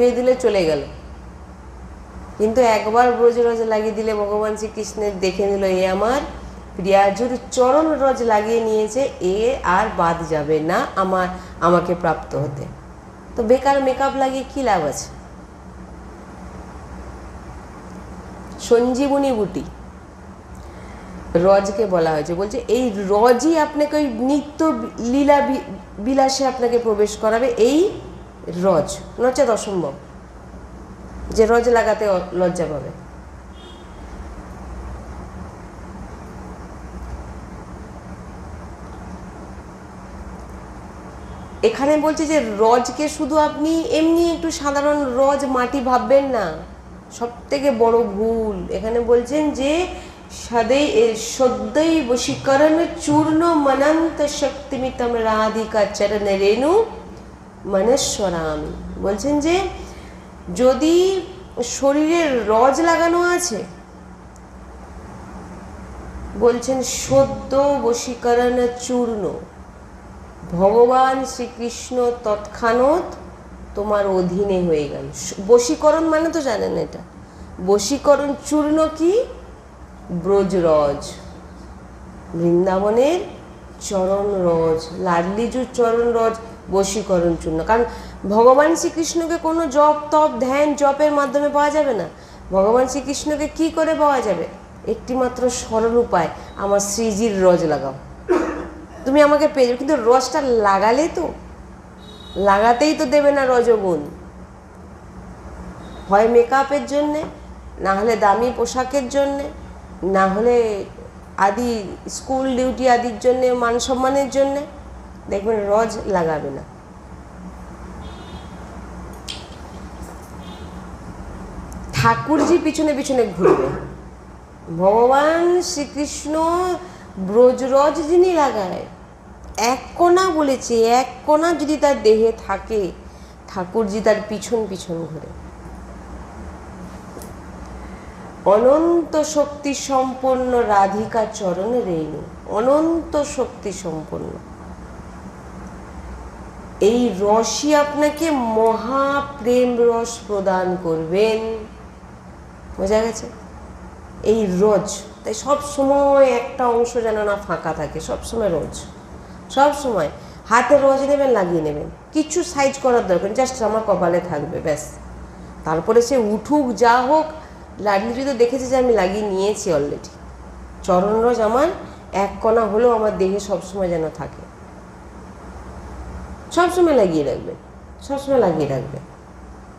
ধুয়ে দিলে চলে গেল। কিন্তু একবার ব্রজ রজ লাগিয়ে দিলে ভগবান শ্রীকৃষ্ণের দেখে নিল, এ আমার প্রিয়াজুর চরণ রজ লাগিয়ে নিয়েছে, এ আর বাদ যাবে না আমার, আমাকে প্রাপ্ত হতে। তো বেকার মেকআপ লাগিয়ে কি লাভ আছে? সঞ্জীবনী বুটি রজকে বলা হয়েছে। বলছে, এই রজই আপনাকে ওই নিত্য লীলা বিলাসে আপনাকে প্রবেশ করাবে, এই রজ নচেত অসম্ভব। যে রজ লাগাতে লজ্জা পাবে। এখানে বলছে যে রজকে শুধু আপনি এমনি একটু সাধারণ রজ মাটি ভাববেন না। সব থেকে বড় ভুল। এখানে বলছেন যে সদৈ সদ্যই বশীকরণ চূর্ণ মনন্ত শক্তিমিতম রাধিকা চরণ রেণু মনেশ্বরামি। বলছেন যে, যদি শরীরে রজ লাগানো আছে, বলছেন সদ্য বশীকরণ চূর্ণ। ভগবান শ্রীকৃষ্ণ তৎক্ষণাৎ তোমার অধীনে হয়ে গেল। বশীকরণ মানে তো জানেন এটা। বশীকরণ চূর্ণ কি? ব্রজরজ। বৃন্দাবনের চরণ রজ, লাডলিজুর চরণ রজ বশীকরণ চূর্ণ। কারণ ভগবান শ্রীকৃষ্ণকে কোনো জপ, তপ, ধ্যান, জপের মাধ্যমে পাওয়া যাবে না। ভগবান শ্রীকৃষ্ণকে কি করে পাওয়া যাবে? একটিমাত্র সরল উপায়, আমার শ্রীজির রজ লাগাও। তুমি আমাকে পেয়ে যাবে কিন্তু রসটা লাগালে তো? লাগাতেই তো দেবে না রজগুণ। হয় মেকআপের জন্যে, না হলে দামি পোশাকের জন্যে, না হলে আদি স্কুল ডিউটি আদির জন্যে, মান সম্মানের জন্যে, দেখবেন রজ লাগাবে না। ঠাকুরজি পিছনে পিছনে ঘুরবে। ভগবান শ্রীকৃষ্ণ ব্রজরজ যিনি লাগায়, এক কোনা বলেছে, এক কোনা যদি তার দেহে থাকে, ঠাকুরজি তার পিছন পিছন ঘুরে। অনন্ত শক্তি সম্পন্ন রাধিকা চরণ রেণু, অনন্ত শক্তি সম্পন্ন। এই রসই আপনাকে মহা প্রেম রস প্রদান করবেন। বোঝা গেছে? এই রজ, তাই সব সময় একটা অংশ যেন না ফাঁকা থাকে, সব সময় রোজ। সব সময় হাতে রোজ নেবেন, লাগিয়ে নেবেন। কিছু সাইজ করার দরকার জাস্ট আমার কপালে থাকবে, ব্যাস। তারপরে সে উঠুক, যা হোক লাডলি তো দেখেছে যে আমি লাগিয়ে নিয়েছি অলরেডি চরণ রোজ আমার এক কণা হলেও আমার দেহে সবসময় যেন থাকে। সবসময় লাগিয়ে রাখবে, সবসময় লাগিয়ে রাখবেন